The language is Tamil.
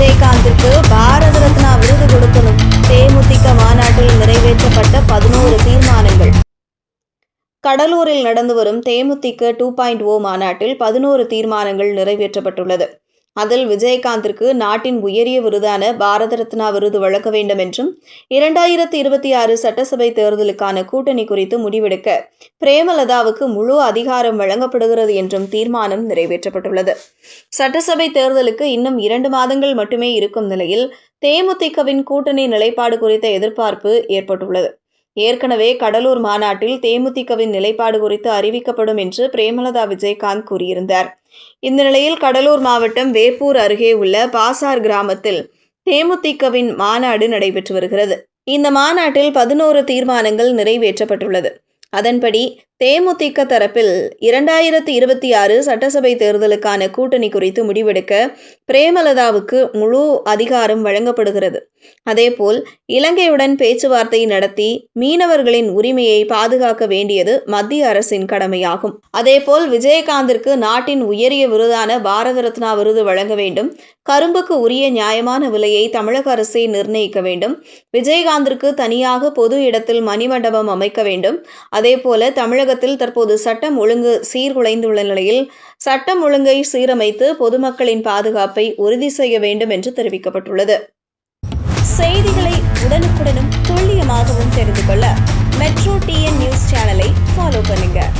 விஜயகாந்திற்கு பாரத ரத்னா விருது கொடுக்கணும் தேமுதிக மாநாட்டில் நிறைவேற்றப்பட்ட பதினோரு தீர்மானங்கள். கடலூரில் நடந்து வரும் தேமுதிக டூ பாயிண்ட் ஓ மாநாட்டில் பதினோரு தீர்மானங்கள் நிறைவேற்றப்பட்டுள்ளது. அதில் விஜயகாந்திற்கு நாட்டின் உயரிய விருதான பாரத ரத்னா விருது வழங்க வேண்டும் என்றும் இரண்டாயிரத்தி இருபத்தி ஆறு சட்டசபை தேர்தலுக்கான கூட்டணி குறித்து முடிவெடுக்க பிரேமலதாவுக்கு முழு அதிகாரம் வழங்கப்படுகிறது என்றும் தீர்மானம் நிறைவேற்றப்பட்டுள்ளது. சட்டசபை தேர்தலுக்கு இன்னும் இரண்டு மாதங்கள் மட்டுமே இருக்கும் நிலையில் தேமுதிகவின் கூட்டணி நிலைப்பாடு குறித்த எதிர்பார்ப்பு ஏற்பட்டுள்ளது. ஏற்கனவே கடலூர் மாநாட்டில் தேமுதிகவின் நிலைப்பாடு குறித்து அறிவிக்கப்படும் என்று பிரேமலதா விஜயகாந்த் கூறியிருந்தார். இந்த நிலையில் கடலூர் மாவட்டம் வேப்பூர் அருகே உள்ள பாசார் கிராமத்தில் தேமுதிகவின் மாநாடு நடைபெற்று வருகிறது. இந்த மாநாட்டில் பதினோரு தீர்மானங்கள் நிறைவேற்றப்பட்டுள்ளது. அதன்படி தேமுதிக தரப்பில் இரண்டாயிரத்தி இருபத்தி ஆறு சட்டசபை தேர்தலுக்கான கூட்டணி குறித்து முடிவெடுக்க பிரேமலதாவுக்கு முழு அதிகாரம் வழங்கப்படுகிறது. அதேபோல் இலங்கையுடன் பேச்சுவார்த்தை நடத்தி மீனவர்களின் உரிமையை பாதுகாக்க வேண்டியது மத்திய அரசின் கடமையாகும். அதேபோல் விஜயகாந்திற்கு நாட்டின் உயரிய விருதான பாரத ரத்னா விருது வழங்க வேண்டும். கரும்புக்கு உரிய நியாயமான விலையை தமிழக அரசே நிர்ணயிக்க வேண்டும். விஜயகாந்திற்கு தனியாக பொது இடத்தில் மணிமண்டபம் அமைக்க வேண்டும். அதேபோல தமிழகத்தில் தற்போது சட்டம் ஒழுங்கு சீர்குலைந்துள்ள நிலையில் சட்டம் ஒழுங்கை சீரமைத்து பொதுமக்களின் பாதுகாப்பை உறுதி செய்ய வேண்டும் என்று தெரிவிக்கப்பட்டுள்ளது. செய்திகளை உடனுக்குடனும் துல்லியமாகவும் தெரிந்து கொள்ள மெட்ரோ டிஎன் நியூஸ் சேனலை ஃபாலோ பண்ணுங்கள்